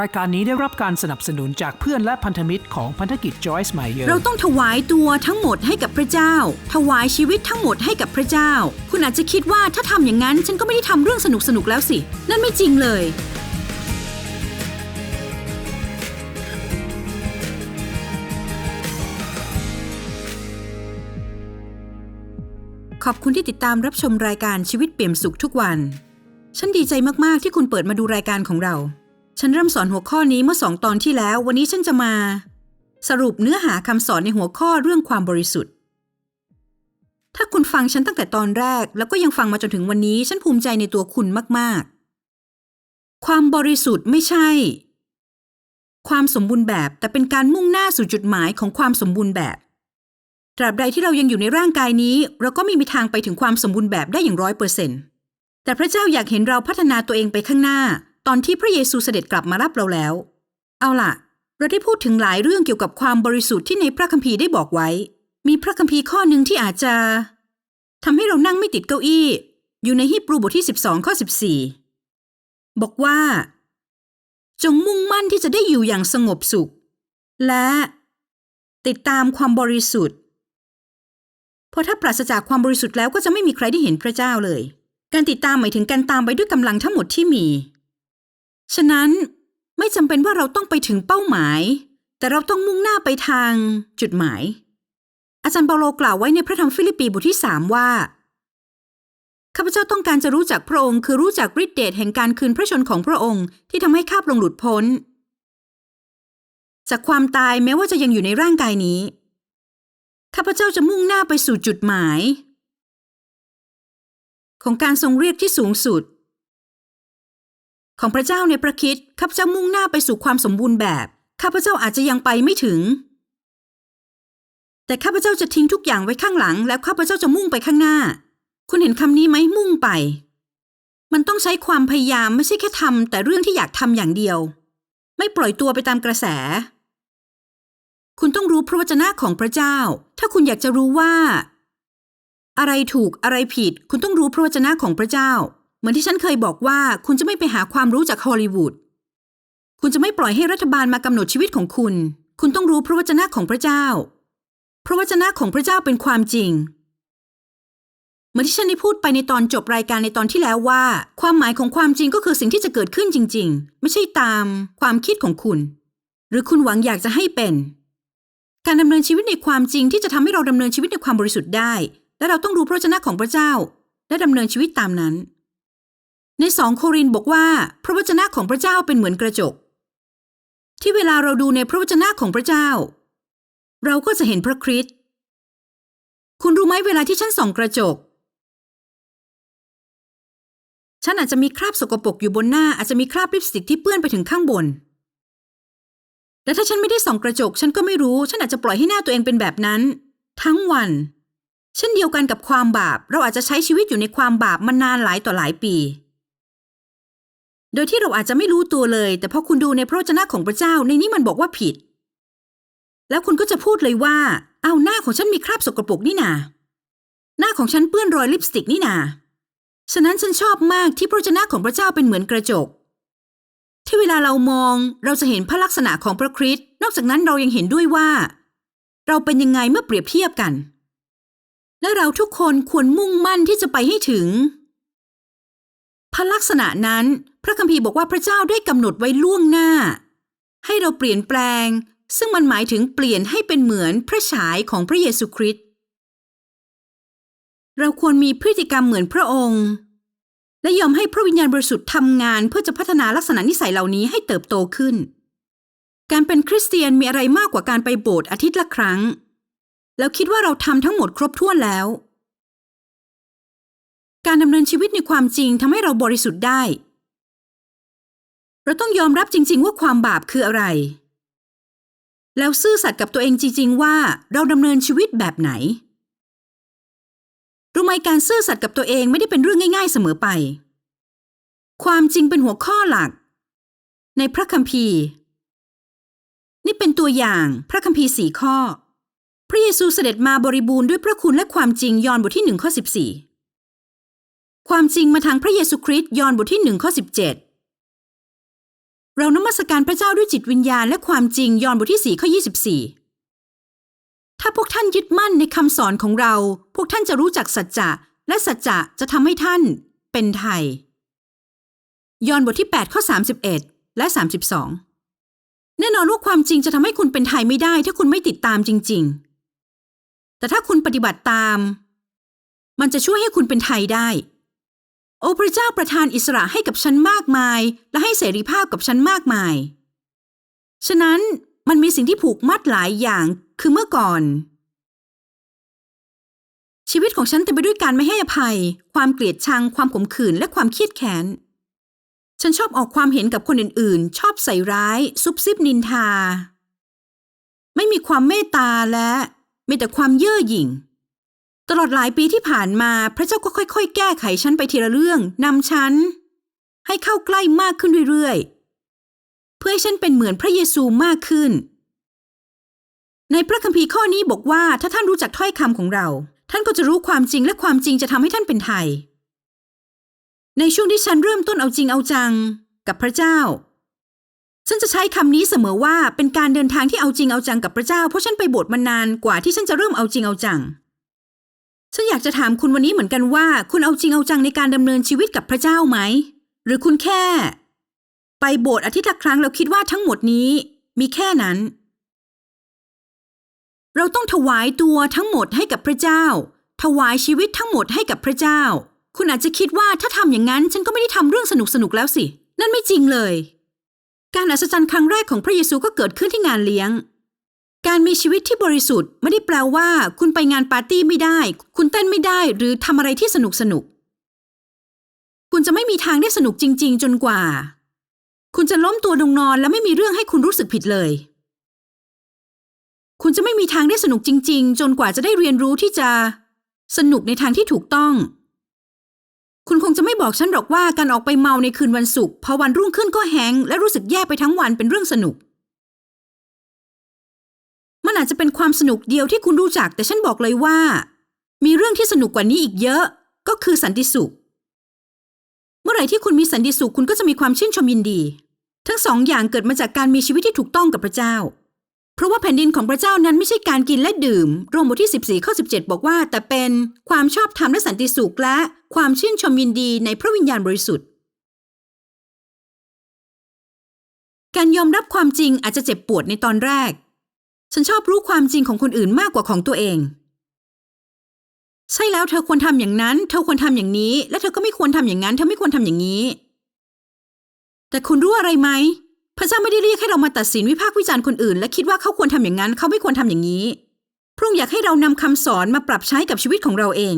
รายการนี้ได้รับการสนับสนุนจากเพื่อนและพันธมิตรของพันธกิจ Joyce Meyer เราต้องถวายตัวทั้งหมดให้กับพระเจ้า ถวายชีวิตทั้งหมดให้กับพระเจ้า คุณอาจจะคิดว่าถ้าทำอย่างนั้น ฉันก็ไม่ได้ทำเรื่องสนุกสนุกแล้วสิ นั่นไม่จริงเลย ขอบคุณที่ติดตามรับชมรายการชีวิตเปี่ยมสุขทุกวัน ฉันดีใจมาก ๆ ที่คุณเปิดมาดูรายการของเรา ฉันเริ่มสอนหัวข้อนี้เมื่อสองตอนที่แล้ว วันนี้ฉันจะมา สรุปเนื้อหาคำสอนในหัวข้อเรื่องความบริสุทธิ์ ถ้าคุณฟังฉันตั้งแต่ตอนแรก แล้วก็ยังฟังมาจนถึงวันนี้ ฉันภูมิใจในตัวคุณมาก ๆ ความบริสุทธิ์ไม่ใช่ ความสมบูรณ์แบบแต่เป็นการมุ่งหน้าสู่จุดหมายของความสมบูรณ์แบบ ตราบใดที่เรายังอยู่ในร่างกายนี้ เราก็ไม่มีทางไปถึงความสมบูรณ์แบบได้อย่างร้อยเปอร์เซ็นต์แต่พระเจ้าอยากเห็นเราพัฒนาตัวเองไปข้างหน้า ตอนที่พระเยซูเสด็จกลับมารับเราแล้ว เอาล่ะ เราได้พูดถึงหลายเรื่องเกี่ยวกับความบริสุทธิ์ที่ในพระคัมภีร์ได้บอกไว้ มีพระคัมภีร์ข้อหนึ่งที่อาจจะทำให้เรานั่งไม่ติดเก้าอี้ อยู่ในฮีบรูบทที่ 12 ข้อ 14 บอกว่า จงมุ่งมั่นที่จะได้อยู่อย่างสงบสุข และติดตามความบริสุทธิ์ เพราะถ้าปราศจากความบริสุทธิ์แล้วก็จะไม่มีใครได้เห็นพระเจ้าเลย การติดตามหมายถึงการตามไปด้วยกำลังทั้งหมดที่มี ฉะนั้นไม่จำเป็นว่าเราต้องไปถึงเป้าหมาย แต่เราต้องมุ่งหน้าไปทางจุดหมาย อาจารย์เปาโลกล่าวไว้ในพระธรรมฟิลิปปีบทที่สามว่าข้าพเจ้าต้องการจะรู้จักพระองค์ คือรู้จักฤทธิเดชแห่งการคืนพระชนของพระองค์ที่ทำให้ข้าพระองค์หลุดพ้น จากความตายแม้ว่าจะยังอยู่ในร่างกายนี้ ข้าพเจ้าจะมุ่งหน้าไปสู่จุดหมาย ของการทรงเรียกที่สูงสุด ของพระเจ้าในพระคิดข้าพเจ้ามุ่งหน้าไปสู่ความสมบูรณ์แบบ ข้าพเจ้าอาจจะยังไปไม่ถึง แต่ข้าพเจ้าจะทิ้งทุกอย่างไว้ข้างหลัง แล้วข้าพเจ้าจะมุ่งไปข้างหน้า คุณเห็นคำนี้ไหมมุ่งไป มันต้องใช้ความพยายามไม่ใช่แค่ทำแต่เรื่องที่อยากทำอย่างเดียว ไม่ปล่อยตัวไปตามกระแส คุณต้องรู้พระวจนะของพระเจ้า ถ้าคุณอยากจะรู้ว่า อะไรถูกอะไรผิด คุณต้องรู้พระวจนะของพระเจ้า มือนที่ฉันเคยบอกว่าคุณจะไม่ไปหาความรู้จากฮอลลีวูด คุณจะไม่ปล่อยให้รัฐบาลมากำหนดชีวิตของคุณ คุณต้องรู้พระวจนะของพระเจ้า พระวจนะของพระเจ้าเป็นความจริง เหมือนที่ฉันได้พูดไปในตอนจบรายการในตอนที่แล้วว่า ความหมายของความจริงก็คือสิ่งที่จะเกิดขึ้นจริง ๆ ไม่ใช่ตามความคิดของคุณ หรือคุณหวังอยากจะให้เป็น การดำเนินชีวิตในความจริงที่จะทำให้เราดำเนินชีวิตในความบริสุทธิ์ได้ และเราต้องรู้พระวจนะของพระเจ้า และดำเนินชีวิตตามนั้น ในสองโครินบอกว่า พระวจนะของพระเจ้าเป็นเหมือนกระจก ที่เวลาเราดูในพระวจนะของพระเจ้า เราก็จะเห็นพระคริสต์คุณรู้ไหมเวลาที่ฉันส่องกระจก ฉันอาจจะมีคราบสกปรกอยู่บนหน้าอาจจะมีคราบลิปสติกที่เปื้อนไปถึงข้างบนแต่ถ้าฉันไม่ได้ส่องกระจก ฉันก็ไม่รู้ ฉันอาจจะปล่อยให้หน้าตัวเองเป็นแบบนั้น ทั้งวัน เช่นเดียวกันกับความบาป เราอาจจะใช้ชีวิตอยู่ในความบาปมานานหลายต่อหลายปี โดยที่เราอาจจะไม่รู้ตัวเลย แต่พอคุณดูในพระวจนะของพระเจ้าในนี้มันบอกว่าผิด แล้วคุณก็จะพูดเลยว่า เอาหน้าของฉันมีคราบสกปรกนี่นา หน้าของฉันเปื้อนรอยลิปสติกนี่นา ฉะนั้นฉันชอบมากที่พระวจนะของพระเจ้าเป็นเหมือนกระจก ที่เวลาเรามองเราจะเห็นพระลักษณะของพระคริสต์นอกจากนั้นเรายังเห็นด้วยว่า เราเป็นยังไงเมื่อเปรียบเทียบกัน และเราทุกคนควรมุ่งมั่นที่จะไปให้ถึง พระลักษณะนั้น พระคัมภีร์บอกว่าพระเจ้าได้กำหนดไว้ล่วงหน้า ให้เราเปลี่ยนแปลง ซึ่งมันหมายถึงเปลี่ยนให้เป็นเหมือนพระฉายของพระเยซูคริสต์เราควรมีพฤติกรรมเหมือนพระองค์ และยอมให้พระวิญญาณบริสุทธิ์ทำงานเพื่อจะพัฒนาลักษณะนิสัยเหล่านี้ให้เติบโตขึ้น การเป็นคริสเตียนมีอะไรมากกว่าการไปโบสถ์อาทิตย์ละครั้ง แล้วคิดว่าเราทำทั้งหมดครบถ้วนแล้ว การดำเนินชีวิตในความจริงทำให้เราบริสุทธิ์ได้ เราต้องยอมรับจริง ๆ ว่าความบาปคืออะไร แล้วซื่อสัตย์กับตัวเองจริง ๆ ว่าเราดำเนินชีวิตแบบไหน รู้ไหมการซื่อสัตย์กับตัวเองไม่ได้เป็นเรื่องง่าย ๆ เสมอไป ความจริงเป็นหัวข้อหลัก ในพระคัมภีร์ นี่เป็นตัวอย่างพระคัมภีร์สี่ข้อ พระเยซูเสด็จมาบริบูรณ์ด้วยพระคุณและความจริงยอห์นบทที่หนึ่งข้อสิบสี่ ความจริงมาทางพระเยซูคริสต์ยอห์นบทที่หนึ่งข้อสิบเจ็ดเรานมัสการพระเจ้าด้วยจิตวิญญาณและความจริงยอห์นบทที่4ข้อ24ถ้าพวกท่านยึดมั่นในคำสอนของเรา พวกท่านจะรู้จักสัจจะและสัจจะจะทำให้ท่านเป็นไทย ยอห์นบทที่8ข้อ31 และ 32 แน่นอนว่าความจริงจะทำให้คุณเป็นไทยไม่ได้ ถ้าคุณไม่ติดตามจริง ๆ แต่ถ้าคุณปฏิบัติตาม มันจะช่วยให้คุณเป็นไทยได้ อ้พระเจ้าประทานอิสระให้กับฉันมากมาย และให้เสรีภาพกับฉันมากมาย ฉะนั้นมันมีสิ่งที่ผูกมัดหลายอย่างคือเมื่อก่อน ชีวิตของฉันเต็มไปด้วยการไม่ให้อภัย ความเกลียดชัง ความขมขื่นและความเครียดแค้นฉันชอบออกความเห็นกับคนอื่นๆ ชอบใส่ร้าย ซุบซิบนินทา ไม่มีความเมตตาและมีแต่ความเย่อหยิ่ง ตลอดหลายปีที่ผ่านมาพระเจ้าก็ค่อยๆ แก้ไขฉันไปทีละเรื่องนำฉัน ให้เข้าใกล้มากขึ้นเรื่อยๆ เพื่อให้ฉันเป็นเหมือนพระเยซูมากขึ้น ในพระคัมภีร์ข้อนี้บอกว่าถ้าท่านรู้จักถ้อยคำของเรา ท่านก็จะรู้ความจริงและความจริงจะทำให้ท่านเป็นไทย ในช่วงที่ฉันเริ่มต้นเอาจริงเอาจัง กับพระเจ้า ฉันจะใช้คำนี้เสมอว่าเป็นการเดินทางที่เอาจริงเอาจังกับพระเจ้าเพราะฉันไปโบสถ์มานานกว่าที่ฉันจะเริ่มเอาจริงเอาจัง ฉันอยากจะถามคุณวันนี้เหมือนกันว่า คุณเอาจริงเอาจังในการดำเนินชีวิตกับพระเจ้าไหม หรือคุณแค่ ไปโบสถ์อาทิตย์ละครั้งแล้วคิดว่าทั้งหมดนี้ มีแค่นั้น เราต้องถวายตัวทั้งหมดให้กับพระเจ้า ถวายชีวิตทั้งหมดให้กับพระเจ้า คุณอาจจะคิดว่าถ้าทำอย่างนั้น ฉันก็ไม่ได้ทำเรื่องสนุกสนุกแล้วสิ นั่นไม่จริงเลย การอัศจรรย์ครั้งแรกของพระเยซูก็เกิดขึ้นที่งานเลี้ยง การมีชีวิตที่บริสุทธิ์ไม่ได้แปลว่า คุณไปงานปาร์ตี้ไม่ได้ คุณเต้นไม่ได้ หรือทำอะไรที่สนุกสนุก คุณจะไม่มีทางได้สนุกจริง ๆ จนกว่า คุณจะล้มตัวลงนอนแล้วไม่มีเรื่องให้คุณรู้สึกผิดเลย คุณจะไม่มีทางได้สนุกจริง ๆ จนกว่าจะได้เรียนรู้ที่จะ สนุกในทางที่ถูกต้อง คุณคงจะไม่บอกฉันหรอกว่าการออกไปเมาในคืนวันศุกร์พอวันรุ่งขึ้นก็แฮงและรู้สึกแย่ไปทั้งวันเป็นเรื่องสนุก มันอาจจะเป็นความสนุกเดียวที่คุณรู้จัก แต่ฉันบอกเลยว่า มีเรื่องที่สนุกกว่านี้อีกเยอะ ก็คือสันติสุข เมื่อไหร่ที่คุณมีสันติสุขคุณก็จะมีความชื่นชมยินดี ทั้งสองอย่างเกิดมาจากการมีชีวิตที่ถูกต้องกับพระเจ้า เพราะว่าแผ่นดินของพระเจ้านั้นไม่ใช่การกินและดื่ม โรมบทที่ 14ข้อ17 บอกว่า แต่เป็นความชอบธรรมและสันติสุขและความชื่นชมยินดีในพระวิญญาณบริสุทธิ์การยอมรับความจริงอาจจะเจ็บปวดในตอนแรก ฉันชอบรู้ความจริงของคนอื่นมากกว่าของตัวเอง ใช่แล้วเธอควรทำอย่างนั้น เธอควรทำอย่างนี้ และเธอก็ไม่ควรทำอย่างนั้น เธอไม่ควรทำอย่างนี้ แต่คุณรู้อะไรไหมพระเจ้าไม่ได้เรียกให้เรามาตัดสินวิพากษ์วิจารณ์คนอื่น และคิดว่าเขาควรทำอย่างนั้น เขาไม่ควรทำอย่างนี้ พระองค์อยากให้เรานำคำสอนมาปรับใช้กับชีวิตของเราเอง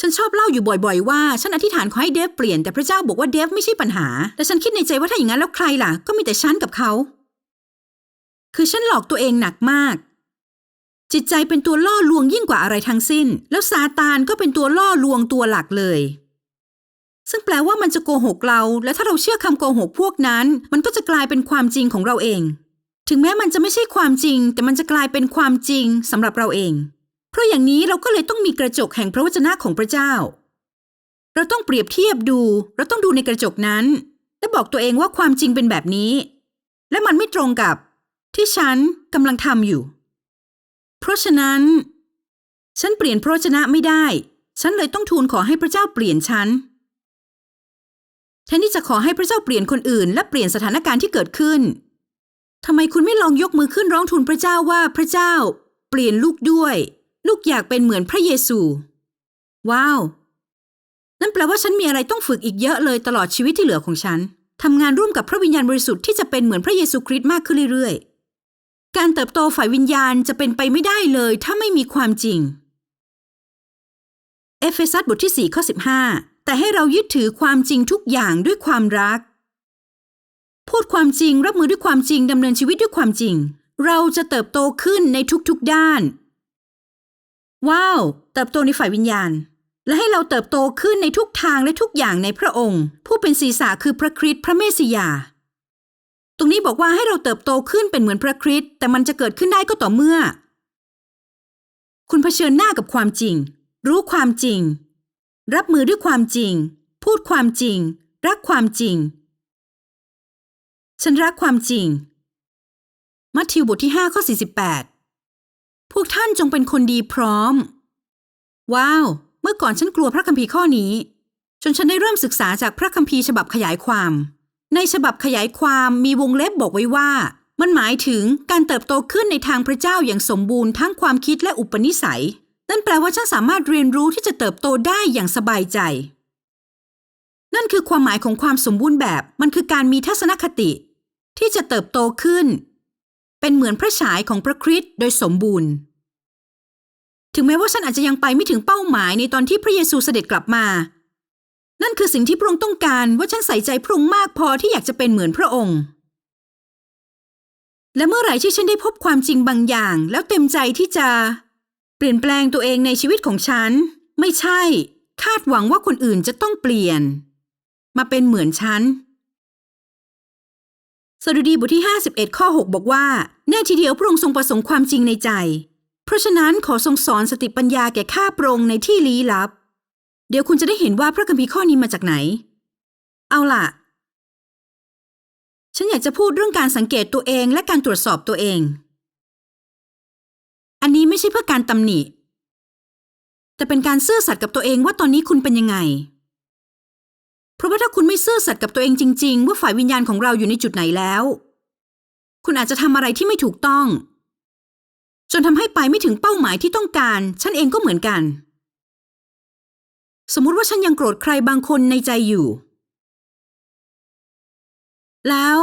ฉันชอบเล่าอยู่บ่อย ๆ ว่าฉันอธิษฐานขอให้เดฟเปลี่ยนแต่พระเจ้าบอกว่าเดฟไม่ใช่ปัญหา แต่ฉันคิดในใจว่าถ้าอย่างนั้นแล้วใครล่ะ ก็มีแต่ฉันกับเขา คือฉันหลอกตัวเองหนักมาก จิตใจเป็นตัวล่อลวงยิ่งกว่าอะไรทั้งสิ้น แล้วซาตานก็เป็นตัวล่อลวงตัวหลักเลย ซึ่งแปลว่ามันจะโกหกเรา และถ้าเราเชื่อคำโกหกพวกนั้น มันก็จะกลายเป็นความจริงของเราเอง ถึงแม้มันจะไม่ใช่ความจริง แต่มันจะกลายเป็นความจริงสำหรับเราเอง เพราะอย่างนี้เราก็เลยต้องมีกระจกแห่งพระวจนะของพระเจ้า เราต้องเปรียบเทียบดู เราต้องดูในกระจกนั้น และบอกตัวเองว่าความจริงเป็นแบบนี้ และมันไม่ตรงกับ ที่ฉันกำลังทำอยู่ เพราะฉะนั้น ฉันเปลี่ยนพระวจนะไม่ได้ ฉันเลยต้องทูลขอให้พระเจ้าเปลี่ยนฉันแทนที่จะขอให้พระเจ้าเปลี่ยนคนอื่น และเปลี่ยนสถานการณ์ที่เกิดขึ้นทำไมคุณไม่ลองยกมือขึ้นร้องทูลพระเจ้าว่าพระเจ้า เปลี่ยนลูกด้วย ลูกอยากเป็นเหมือนพระเยซู ว้าว นั่นแปลว่าฉันมีอะไรต้องฝึกอีกเยอะเลยตลอดชีวิตที่เหลือของฉันทำงานร่วมกับพระวิญญาณบริสุทธิ์ที่จะเป็นเหมือนพระเยซูคริสต์มากขึ้นเรื่อยๆ การเติบโตฝ่ายวิญญาณจะเป็นไปไม่ได้เลยถ้าไม่มีความจริง เอเฟซัสบทที่ 4 ข้อ 15 แต่ให้เรายึดถือความจริงทุกอย่างด้วยความรัก พูดความจริงรับมือด้วยความจริงดำเนินชีวิตด้วยความจริง เราจะเติบโตขึ้นในทุกๆด้าน ว้าว เติบโตในฝ่ายวิญญาณ และให้เราเติบโตขึ้นในทุกทางและทุกอย่างในพระองค์ ผู้เป็นศีรษะคือพระคริสต์พระเมสสิยา รงนี้บอกว่าให้เราเติบโตขึ้นเป็นเหมือนพระคริสต์แต่มันจะเกิดขึ้นได้ก็ต่อเมื่อ คุณเผชิญหน้ากับความจริง รู้ความจริง รับมือด้วยความจริง พูดความจริง รักความจริง ฉันรักความจริง มัทธิวบทที่5ข้อ48 พวกท่านจงเป็นคนดีพร้อม ว้าว เมื่อก่อนฉันกลัวพระคัมภีร์ข้อนี้ จนฉันได้เริ่มศึกษาจากพระคัมภีร์ฉบับขยายความ ในฉบับขยายความมีวงเล็บบอกไว้ว่า มันหมายถึงการเติบโตขึ้นในทางพระเจ้าอย่างสมบูรณ์ทั้งความคิดและอุปนิสัย นั่นแปลว่าฉันสามารถเรียนรู้ที่จะเติบโตได้อย่างสบายใจ นั่นคือความหมายของความสมบูรณ์แบบ มันคือการมีทัศนคติ ที่จะเติบโตขึ้น เป็นเหมือนพระฉายของพระคริสต์โดยสมบูรณ์ ถึงแม้ว่าฉันอาจจะยังไปไม่ถึงเป้าหมายในตอนที่พระเยซูเสด็จกลับมา นั่นคือสิ่งที่พระองค์ต้องการว่าฉันใส่ใจพระองค์มากพอที่อยากจะเป็นเหมือนพระองค์ และเมื่อไหร่ที่ฉันได้พบความจริงบางอย่าง แล้วเต็มใจที่จะ เปลี่ยนแปลงตัวเองในชีวิตของฉัน ไม่ใช่ คาดหวังว่าคนอื่นจะต้องเปลี่ยน มาเป็นเหมือนฉันสดุดีบทที่ 51 ข้อ 6 บอกว่า แน่ทีเดียวพระองค์ทรงประสงค์ความจริงในใจ เพราะฉะนั้นขอทรงสอนสติปัญญาแก่ข้าพระองค์ในที่ลี้ลับ เดี๋ยวคุณจะได้เห็นว่าพระคัมภีร์ข้อนี้มาจากไหน เอาล่ะ ฉันอยากจะพูดเรื่องการสังเกตตัวเองและการตรวจสอบตัวเอง อันนี้ไม่ใช่เพื่อการตำหนิ แต่เป็นการซื่อสัตย์กับตัวเองว่าตอนนี้คุณเป็นยังไง เพราะว่าถ้าคุณไม่ซื่อสัตย์กับตัวเองจริง ๆ ว่าฝ่ายวิญญาณของเราอยู่ในจุดไหนแล้ว คุณอาจจะทำอะไรที่ไม่ถูกต้อง จนทำให้ไปไม่ถึงเป้าหมายที่ต้องการ ฉันเองก็เหมือนกัน สมมุติว่าฉันยังโกรธใครบางคนในใจอยู่ แล้ว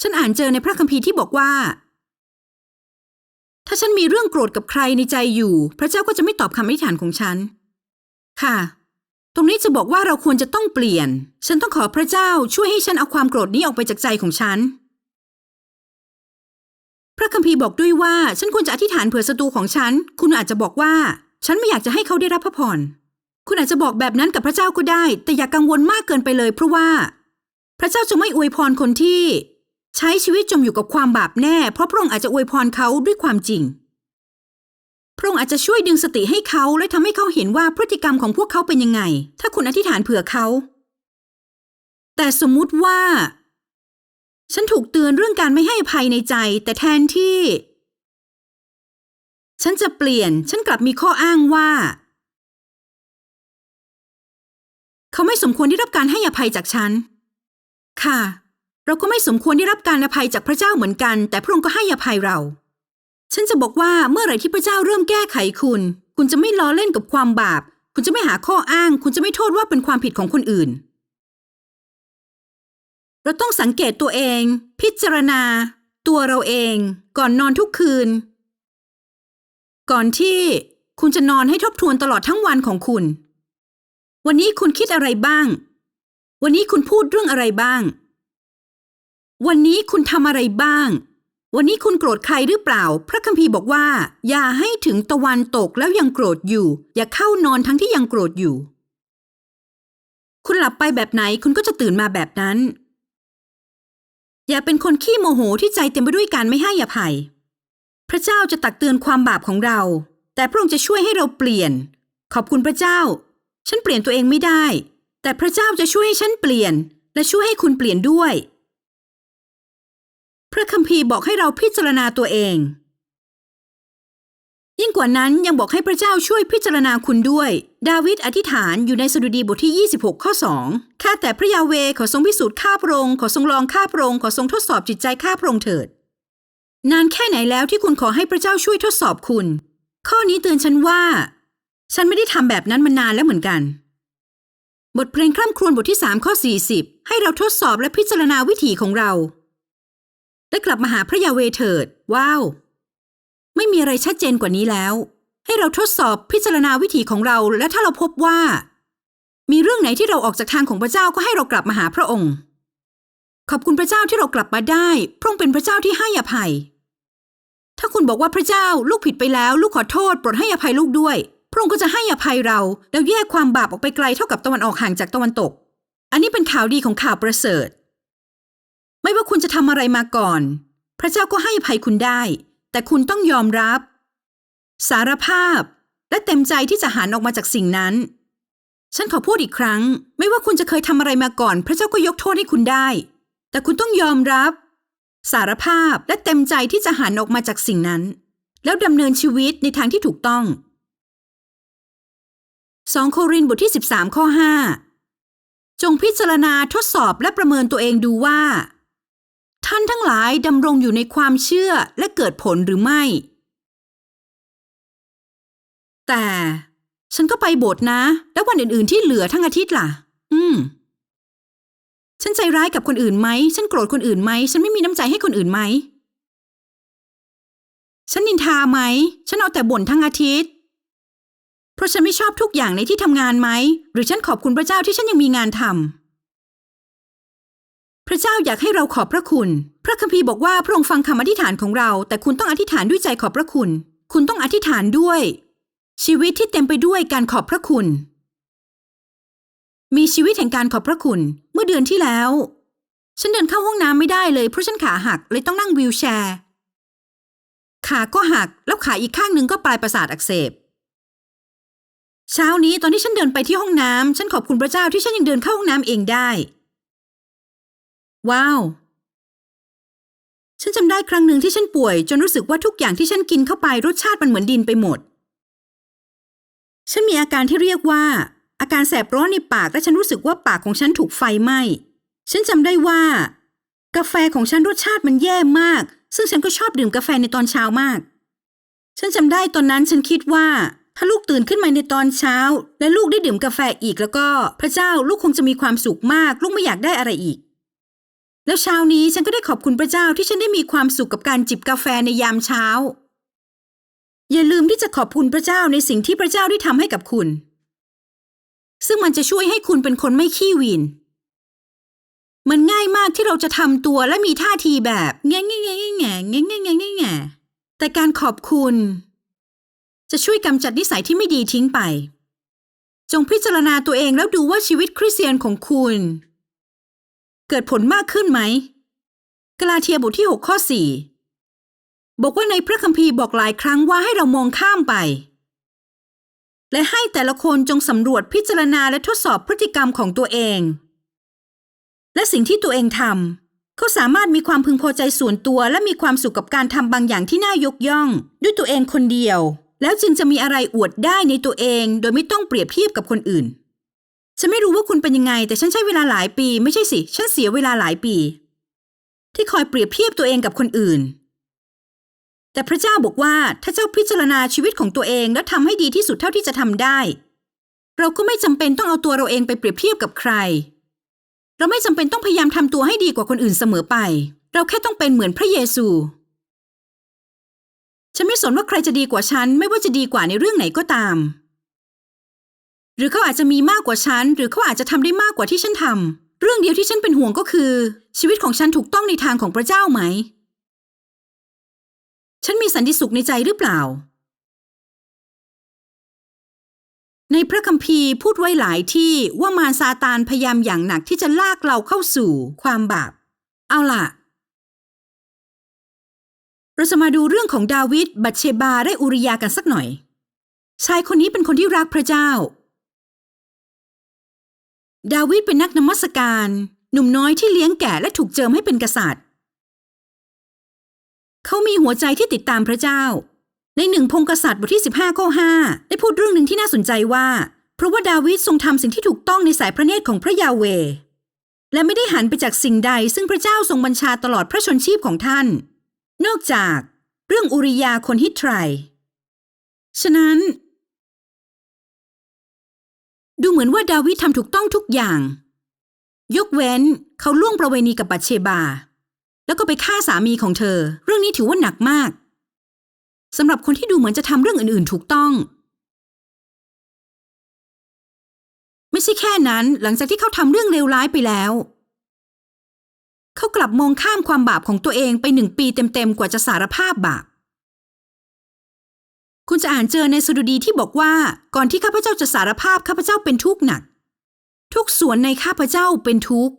ฉันอ่านเจอในพระคัมภีร์ที่บอกว่า ถ้าฉันมีเรื่องโกรธกับใครในใจอยู่ พระเจ้าก็จะไม่ตอบคำอธิษฐานของฉัน ค่ะ ตรงนี้จะบอกว่าเราควรจะต้องเปลี่ยน ฉันต้องขอพระเจ้าช่วยให้ฉันเอาความโกรธนี้ออกไปจากใจของฉัน พระคัมภีร์บอกด้วยว่า ฉันควรจะอธิษฐานเผื่อศัตรูของฉัน คุณอาจจะบอกว่า ฉันไม่อยากจะให้เขาได้รับพระพร คุณอาจจะบอกแบบนั้นกับพระเจ้าก็ได้ แต่อย่ากกังวลมากเกินไปเลยเพราะว่า พระเจ้าจะไม่อวยพรคนที่ ใช้ชีวิตจมอยู่กับความบาปแน่ เพราะพระองค์อาจจะอวยพรเขาด้วยความจริง พระองค์อาจจะช่วยดึงสติให้เขาและทำให้เขาเห็นว่าพฤติกรรมของพวกเขาเป็นยังไง ถ้าคุณอธิษฐานเผื่อเขา แต่สมมุติว่า ฉันถูกเตือนเรื่องการไม่ให้อภัยในใจ แต่แทนที่ ฉันจะเปลี่ยน ฉันกลับมีข้ออ้างว่า เขาไม่สมควรได้รับการให้อภัยจากฉัน ค่ะ เราก็ไม่สมควรได้รับการอภัยจากพระเจ้าเหมือนกัน แต่พระองค์ก็ให้อภัยเรา ฉันจะบอกว่าเมื่อไหร่ที่พระเจ้าเริ่มแก้ไขคุณ คุณจะไม่ล้อเล่นกับความบาป คุณจะไม่หาข้ออ้าง คุณจะไม่โทษว่าเป็นความผิดของคนอื่น เราต้องสังเกตตัวเอง พิจารณา ตัวเราเอง ก่อนนอนทุกคืน ก่อนที่คุณจะนอนให้ทบทวนตลอดทั้งวันของคุณ วันนี้คุณคิดอะไรบ้าง วันนี้คุณพูดเรื่องอะไรบ้าง วันนี้คุณทำอะไรบ้าง วันนี้คุณโกรธใครหรือเปล่า พระคัมภีร์บอกว่า อย่าให้ถึงตะวันตกแล้วยังโกรธอยู่ อย่าเข้านอนทั้งที่ยังโกรธอยู่ คุณหลับไปแบบไหนคุณก็จะตื่นมาแบบนั้น อย่าเป็นคนขี้โมโหที่ใจเต็มไปด้วยการไม่ให้อภัย พระเจ้าจะตักเตือนความบาปของเรา แต่พระองค์จะช่วยให้เราเปลี่ยน ขอบคุณพระเจ้า ฉันเปลี่ยนตัวเองไม่ได้ แต่พระเจ้าจะช่วยให้ฉันเปลี่ยน และช่วยให้คุณเปลี่ยนด้วย พระคัมภีร์บอกให้เราพิจารณาตัวเอง ยิ่งกว่านั้นยังบอกให้พระเจ้าช่วยพิจารณาคุณด้วย ดาวิดอธิษฐานอยู่ในสดุดีบทที่ 26 ข้อ 2 ข้าแต่พระยาเวขอทรงพิสูจน์ข้าพระองค์ขอทรงลองข้าพระองค์ขอทรงทดสอบจิตใจข้าพระองค์เถิด นานแค่ไหนแล้วที่คุณขอให้พระเจ้าช่วยทดสอบคุณ ข้อนี้เตือนฉันว่า ฉันไม่ได้ทำแบบนั้นมานานแล้วเหมือนกัน บทเพลงคร่ำครวญบทที่ 3 ข้อ 40 ให้เราทดสอบและพิจารณาวิถีของเรา และกลับมาหาพระยาเวเถิด ว้าว ไม่มีอะไรชัดเจนกว่านี้แล้ว ให้เราทดสอบพิจารณาวิถีของเราและถ้าเราพบว่า มีเรื่องไหนที่เราออกจากทางของพระเจ้าก็ให้เรากลับมาหาพระองค์ ขอบคุณพระเจ้าที่เรากลับมาได้ พระองค์เป็นพระเจ้าที่ให้อภัย ถ้าคุณบอกว่าพระเจ้าลูกผิดไปแล้ว ลูกขอโทษโปรดให้อภัยลูกด้วย พระองค์ก็จะให้อภัยเรา แล้วแยกความบาปออกไปไกลเท่ากับตะวันออกห่างจากตะวันตก อันนี้เป็นข่าวดีของข่าวประเสริฐ ไม่ว่าคุณจะทำอะไรมาก่อน พระเจ้าก็ให้อภัยคุณได้ แต่คุณต้องยอมรับ สารภาพ และเต็มใจที่จะหันออกมาจากสิ่งนั้น ฉันขอพูดอีกครั้ง ไม่ว่าคุณจะเคยทำอะไรมาก่อน พระเจ้าก็ยกโทษให้คุณได้ แต่คุณต้องยอมรับ สารภาพและเต็มใจที่จะหันออกมาจากสิ่งนั้น แล้วดำเนินชีวิตในทางที่ถูกต้อง 2 โครินธ์บทที่ 13 ข้อ 5 จงพิจารณาทดสอบและประเมินตัวเองดูว่า ท่านทั้งหลายดำรงอยู่ในความเชื่อและเกิดผลหรือไม่ แต่ ฉันก็ไปโบสถ์นะ แล้ววันอื่นๆที่เหลือทั้งอาทิตย์ล่ะ อืม ฉันใจร้ายกับคนอื่นไหม ฉันโกรธคนอื่นไหม ฉันไม่มีน้ำใจให้คนอื่นไหม ฉันนินทาไหม ฉันเอาแต่บ่นทั้งอาทิตย์ เพราะฉันไม่ชอบทุกอย่างในที่ทำงานไหม หรือฉันขอบคุณพระเจ้าที่ฉันยังมีงานทำพระเจ้าอยากให้เราขอบพระคุณ พระคัมภีร์บอกว่าพระองค์ฟังคำอธิษฐานของเรา แต่คุณต้องอธิษฐานด้วยใจขอบพระคุณ คุณต้องอธิษฐานด้วย ชีวิตที่เต็มไปด้วยการขอบพระคุณ มีชีวิตแห่งการขอบพระคุณ เมื่อเดือนที่แล้ว ฉันเดินเข้าห้องน้ำไม่ได้เลยเพราะฉันขาหักเลยต้องนั่งวีลแชร์ขาก็หักแล้วขาอีกข้างหนึ่งก็ปลายประสาทอักเสบ เช้านี้ตอนที่ฉันเดินไปที่ห้องน้ำฉันขอบคุณพระเจ้าที่ฉันยังเดินเข้าห้องน้ำเองได้ ว้าว ฉันจำได้ครั้งหนึ่งที่ฉันป่วย จนรู้สึกว่าทุกอย่างที่ฉันกินเข้าไปรสชาติมันเหมือนดินไปหมด ฉันมีอาการที่เรียกว่า อาการแสบร้อนในปากและฉันรู้สึกว่าปากของฉันถูกไฟไหม้ฉันจำได้ว่า กาแฟของฉันรสชาติมันแย่มาก ซึ่งฉันก็ชอบดื่มกาแฟในตอนเช้ามาก ฉันจำได้ตอนนั้นฉันคิดว่า ถ้าลูกตื่นขึ้นมาในตอนเช้า และลูกได้ดื่มกาแฟอีกแล้วก็ พระเจ้าลูกคงจะมีความสุขมาก ลูกไม่อยากได้อะไรอีก แล้วเช้านี้ฉันก็ได้ขอบคุณพระเจ้าที่ฉันได้มีความสุขกับการจิบกาแฟในยามเช้า อย่าลืมที่จะขอบคุณพระเจ้าในสิ่งที่พระเจ้าได้ทำให้กับคุณ ซึ่งมันจะช่วยให้คุณเป็นคนไม่ขี้วีนมันง่ายมากที่เราจะทำตัวและมีท่าทีแบบแง่แง่แง่แง่แง่แง่แง่แง่แง่แต่การขอบคุณ จะช่วยกำจัดนิสัยที่ไม่ดีทิ้งไป จงพิจารณาตัวเองแล้วดูว่าชีวิตคริสเตียนของคุณ เกิดผลมากขึ้นไหมกลาเทียบทที่ 6 ข้อ 4 บอกว่าในพระคัมภีร์บอกหลายครั้งว่าให้เรามองข้ามไป และให้แต่ละคนจงสำรวจพิจารณาและทดสอบพฤติกรรมของตัวเอง และสิ่งที่ตัวเองทำเขาสามารถมีความพึงพอใจส่วนตัวและมีความสุขกับการทำบางอย่างที่น่ายกย่อง ด้วยตัวเองคนเดียว แล้วจึงจะมีอะไรอวดได้ในตัวเอง โดยไม่ต้องเปรียบเทียบกับคนอื่น ฉันไม่รู้ว่าคุณเป็นยังไง แต่ฉันใช้เวลาหลายปี ไม่ใช่สิ ฉันเสียเวลาหลายปี ที่คอยเปรียบเทียบตัวเองกับคนอื่น แต่พระเจ้าบอกว่าถ้าเจ้าพิจารณาชีวิตของตัวเองและทำให้ดีที่สุดเท่าที่จะทำได้ เราก็ไม่จำเป็นต้องเอาตัวเราเองไปเปรียบเทียบกับใคร เราไม่จำเป็นต้องพยายามทำตัวให้ดีกว่าคนอื่นเสมอไป เราแค่ต้องเป็นเหมือนพระเยซู ฉันไม่สนว่าใครจะดีกว่าฉัน ไม่ว่าจะดีกว่าในเรื่องไหนก็ตาม หรือเขาอาจจะมีมากกว่าฉัน หรือเขาอาจจะทำได้มากกว่าที่ฉันทำเรื่องเดียวที่ฉันเป็นห่วงก็คือ ชีวิตของฉันถูกต้องในทางของพระเจ้าไหม ฉันมีสันติสุขในใจหรือเปล่า ในพระคัมภีร์พูดไว้หลายที่ว่ามารซาตานพยายามอย่างหนักที่จะลากเราเข้าสู่ความบาป เอาล่ะ เราจะมาดูเรื่องของดาวิดบัตเชบาและอุริยากันสักหน่อย ชายคนนี้เป็นคนที่รักพระเจ้า ดาวิดเป็นนักนมัสการ หนุ่มน้อยที่เลี้ยงแกะและถูกเจิมให้เป็นกษัตริย์ เขามีหัวใจที่ติดตามพระเจ้า ในหนึ่งพงกษัตริย์บทที่ 15 ข้อ 5 ได้พูดเรื่องหนึ่งที่น่าสนใจว่า เพราะว่าดาวิดทรงทำสิ่งที่ถูกต้องในสายพระเนตรของพระยาเวและไม่ได้หันไปจากสิ่งใดซึ่งพระเจ้าทรงบัญชาตลอดพระชนชีพของท่าน นอกจากเรื่องอุริยาคนฮิตไทรฉะนั้น ดูเหมือนว่าดาวิดทำถูกต้องทุกอย่าง ยกเว้นเขาล่วงประเวณีกับบัตเชบา แล้วก็ไปฆ่าสามีของเธอ เรื่องนี้ถือว่าหนักมากสำหรับคนที่ดูเหมือนจะทำเรื่องอื่นๆ ถูกต้อง ไม่ใช่แค่นั้นหลังจากที่เขาทำเรื่องเลวร้ายไปแล้ว เขากลับมองข้ามความบาปของตัวเองไปหนึ่งปีเต็มๆ กว่าจะสารภาพบาป คุณจะอ่านเจอในสดุดีที่บอกว่า ก่อนที่ข้าพเจ้าจะสารภาพข้าพเจ้าเป็นทุกข์หนัก ทุกส่วนในข้าพเจ้าเป็นทุกข์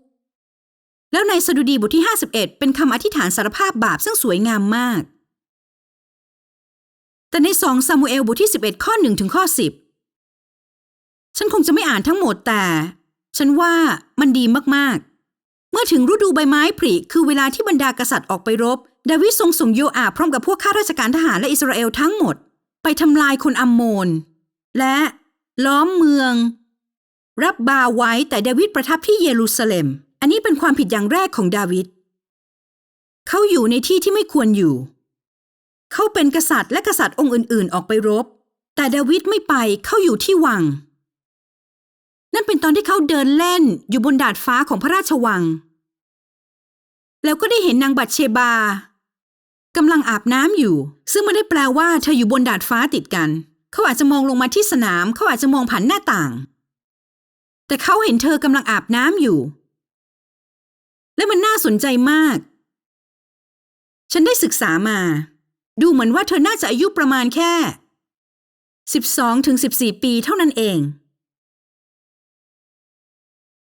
แล้วในสดุดีบทที่ 51 เป็นคำอธิษฐานสารภาพบาปซึ่งสวยงามมาก แต่ในสองซามูเอลบทที่ 11 ข้อ1ถึงข้อ 10 ฉันคงจะไม่อ่านทั้งหมดแต่ ฉันว่ามันดีมากๆ มื่อถึงฤดูใบไม้ผลิคือเวลาที่บรรดากษัตริย์ออกไปรบ ดาวิดทรงส่งโยอาบพร้อมกับพวกข้าราชการทหารและอิสราเอลทั้งหมด ไปทำลายคนอัมโมน และล้อมเมือง รับบาไว้แต่ดาวิดประทับที่เยรูซาเล็ม อันนี้เป็นความผิดอย่างแรกของดาวิดเขาอยู่ในที่ที่ไม่ควรอยู่ เขาเป็นกษัตริย์และกษัตริย์องค์อื่น ๆ ออกไปรบ แต่ดาวิดไม่ไปเขาอยู่ที่วัง นั่นเป็นตอนที่เขาเดินเล่นอยู่บนดาดฟ้าของพระราชวัง แล้วก็ได้เห็นนางบัตเชบากำลังอาบน้ำอยู่ ซึ่งไม่ได้แปลว่าเธออยู่บนดาดฟ้าติดกัน เขาอาจจะมองลงมาที่สนาม เขาอาจจะมองผ่านหน้าต่าง แต่เขาเห็นเธอกำลังอาบน้ำอยู่ และมันน่าสนใจมาก ฉันได้ศึกษามา ดูเหมือนว่าเธอน่าจะอายุประมาณแค่ 12ถึง14 ปีเท่านั้นเอง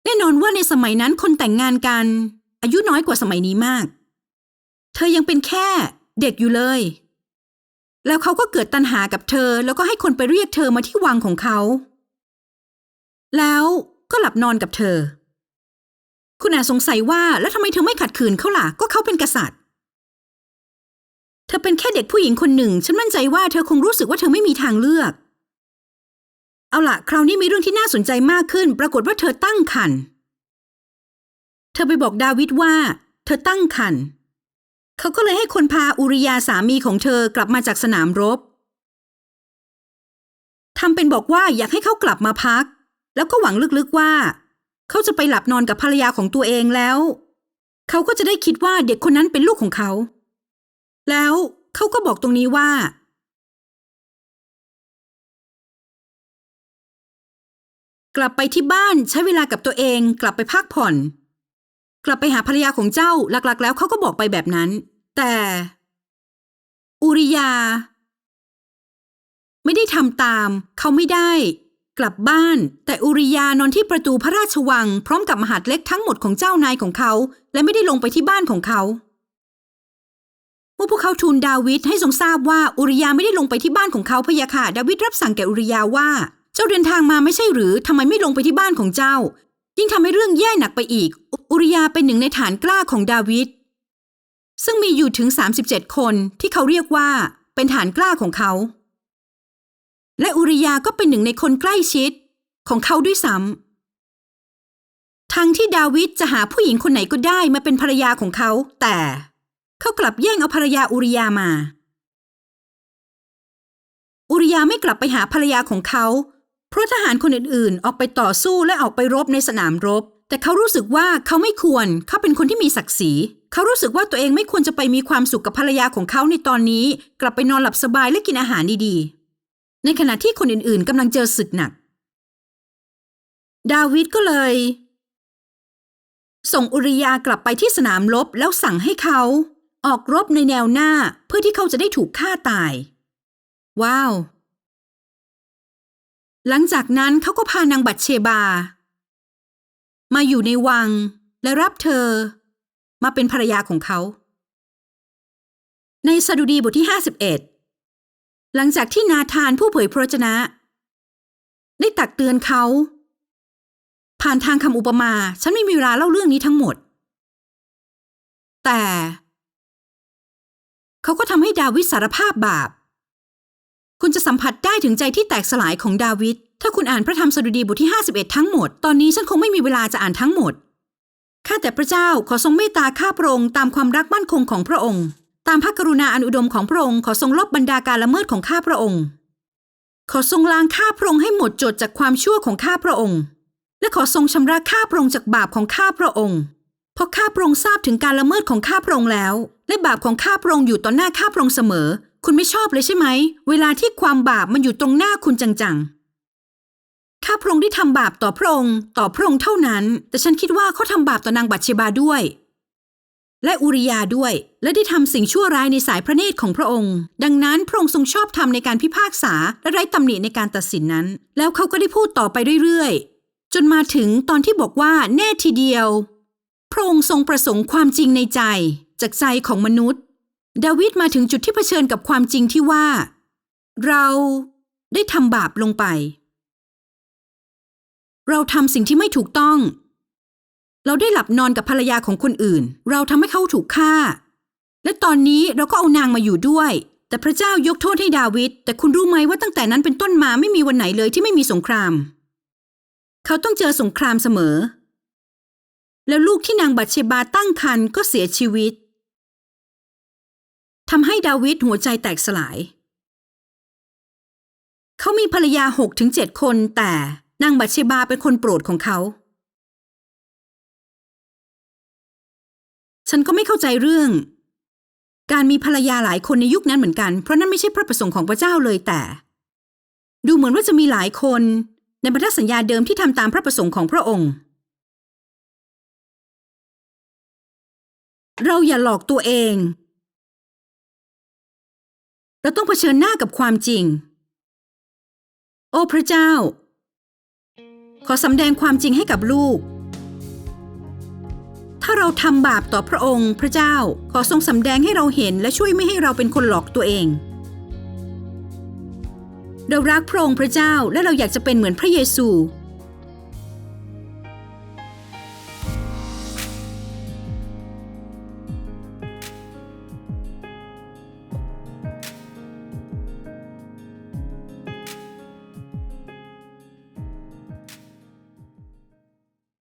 แน่นอนว่าในสมัยนั้นคนแต่งงานกัน อายุน้อยกว่าสมัยนี้มาก เธอยังเป็นแค่เด็กอยู่เลย แล้วเขาก็เกิดตัณหากับเธอ แล้วก็ให้คนไปเรียกเธอมาที่วังของเขา แล้วก็หลับนอนกับเธอ คุณอาจสงสัยว่าแล้วทำไมเธอไม่ขัดขืนเขาล่ะ ก็เขาเป็นกษัตริย์ เธอเป็นแค่เด็กผู้หญิงคนหนึ่ง ฉันมั่นใจว่าเธอคงรู้สึกว่าเธอไม่มีทางเลือก เอาล่ะ คราวนี้มีเรื่องที่น่าสนใจมากขึ้น ปรากฏว่าเธอตั้งครรภ์ ธอไปบอกดาวิดว่า เธอตั้งครรภ์เขาก็เลยให้คนพาอุริยาสามีของเธอกลับมาจากสนามรบทำเป็นบอกว่าอยากให้เขากลับมาพัก แล้วก็หวังลึกๆว่า เขาจะไปหลับนอนกับภรรยาของตัวเองแล้ว เขาก็จะได้คิดว่าเด็กคนนั้นเป็นลูกของเขา แล้วเขาก็บอกตรงนี้ว่า กลับไปที่บ้านใช้เวลากับตัวเองกลับไปพักผ่อน กลับไปหาภรรยาของเจ้าหลักๆ แล้วเขาก็บอกไปแบบนั้น แต่อุริยา ไม่ได้ทำตาม เขาไม่ได้ กลับบ้าน แต่อุริยานอนที่ประตูพระราชวัง พร้อมกับมหาดเล็กทั้งหมดของเจ้านายของเขา และไม่ได้ลงไปที่บ้านของเขาเมื่อพวกเขาทูลดาวิดให้ทรงทราบว่าอุริยาไม่ได้ลงไปที่บ้านของเขาพยะค่ะดาวิดรับสั่งแก่อุริยาว่า เจ้าเดินทางมาไม่ใช่หรือทำไมไม่ลงไปที่บ้านของเจ้า ยิ่งทำให้เรื่องแย่หนักไปอีก อุริยาเป็นหนึ่งในฐานกล้าของดาวิดซึ่งมีอยู่ถึง 37 คนที่เขาเรียกว่าเป็นฐานกล้าของเขา และอุริยาก็เป็นหนึ่งในคนใกล้ชิดของเขาด้วยซ้ำทั้งที่ดาวิดจะหาผู้หญิงคนไหนก็ได้มาเป็นภรรยาของเขา แต่เขากลับแย่งเอาภรรยาอุริยามา อุริยาไม่กลับไปหาภรรยาของเขา เพราะทหารคนอื่นๆ ออกไปต่อสู้และออกไปรบในสนามรบ แต่เขารู้สึกว่าเขาไม่ควร เขาเป็นคนที่มีศักดิ์ศรี เขารู้สึกว่าตัวเองไม่ควรจะไปมีความสุขกับภรรยาของเขาในตอนนี้ กลับไปนอนหลับสบายและกินอาหารดีๆ ในขณะที่คนอื่นๆกำลังเจอศึกหนัก ดาวิดก็เลย ส่งอุริยากลับไปที่สนามรบแล้วสั่งให้เขา ออกรบในแนวหน้าเพื่อที่เขาจะได้ถูกฆ่าตาย ว้าว หลังจากนั้นเขาก็พานางบัตเชบา มาอยู่ในวังและรับเธอ มาเป็นภรรยาของเขา ในสดุดีบทที่ 51 หลังจากที่นาธานผู้เผยพระวจนะ ได้ตักเตือนเขา ผ่านทางคำอุปมา ฉันไม่มีเวลาเล่าเรื่องนี้ทั้งหมด แต่ เขาก็ทำให้ดาวิดสารภาพบาป คุณจะสัมผัสได้ถึงใจที่แตกสลายของดาวิด ถ้าคุณอ่านพระธรรมสดุดีบทที่ 51 ทั้งหมด ตอนนี้ฉันคงไม่มีเวลาจะอ่านทั้งหมด ข้าแต่พระเจ้าขอทรงเมตตาข้าพระองค์ตามความรักมั่นคงของพระองค์ ตามพระกรุณาอันอุดมของพระองค์ขอทรงลบบรรดาการละเมิดของข้าพระองค์ ขอทรงล้างข้าพระองค์ให้หมดจดจากความชั่วของข้าพระองค์ และขอทรงชำระข้าพระองค์จากบาปของข้าพระองค์เพราะข้าพระองค์ทราบถึงการละเมิดของข้าพระองค์แล้ว และบาปของข้าพระองค์อยู่ต่อหน้าข้าพระองค์เสมอ คุณไม่ชอบเลยใช่ไหม เวลาที่ความบาปมันอยู่ตรงหน้าคุณจังๆ ข้าพระองค์ได้ทำบาปต่อพระองค์ต่อพระองค์เท่านั้น แต่ฉันคิดว่าเขาทำบาปต่อนางบัตเชบาด้วย และอุริยาด้วย และได้ทำสิ่งชั่วร้ายในสายพระเนตรของพระองค์ ดังนั้นพระองค์ทรงชอบธรรมในการพิพากษาและไร้ตำหนิในการตัดสินนั้น แล้วเขาก็ได้พูดต่อไปเรื่อยๆ จนมาถึงตอนที่บอกว่าแน่ทีเดียว พระองค์ทรงประสงค์ความจริงในใจ จากใจของมนุษย์ ดาวิดมาถึงจุดที่เผชิญกับความจริงที่ว่า เราได้ทำบาปลงไป เราทำสิ่งที่ไม่ถูกต้อง เราได้หลับนอนกับภรรยาของคนอื่น เราทำให้เขาถูกฆ่า และตอนนี้เราก็เอานางมาอยู่ด้วย แต่พระเจ้ายกโทษให้ดาวิด แต่คุณรู้ไหมว่าตั้งแต่นั้นเป็นต้นมาไม่มีวันไหนเลยที่ไม่มีสงคราม เขาต้องเจอสงครามเสมอ แล้วลูกที่นางบัตเชบาตั้งครรภ์ก็เสียชีวิตทำให้ดาวิดหัวใจแตกสลาย เขามีภรรยาหกถึงเจ็ดคนแต่ นางบัตเชบาเป็นคนโปรดของเขา ฉันก็ไม่เข้าใจเรื่อง การมีภรรยาหลายคนในยุคนั้นเหมือนกัน เพราะนั่นไม่ใช่พระประสงค์ของพระเจ้าเลยแต่ ดูเหมือนว่าจะมีหลายคนในพันธสัญญาเดิมที่ทำตามพระประสงค์ของพระองค์ เราอย่าหลอกตัวเอง เราต้องเผชิญหน้ากับความจริง โอ้พระเจ้า ขอสำแดงความจริงให้กับลูก ถ้าเราทำบาปต่อพระองค์พระเจ้าขอทรงสำแดงให้เราเห็นและช่วยไม่ให้เราเป็นคนหลอกตัวเอง เรารักพระองค์พระเจ้าและเราอยากจะเป็นเหมือนพระเยซู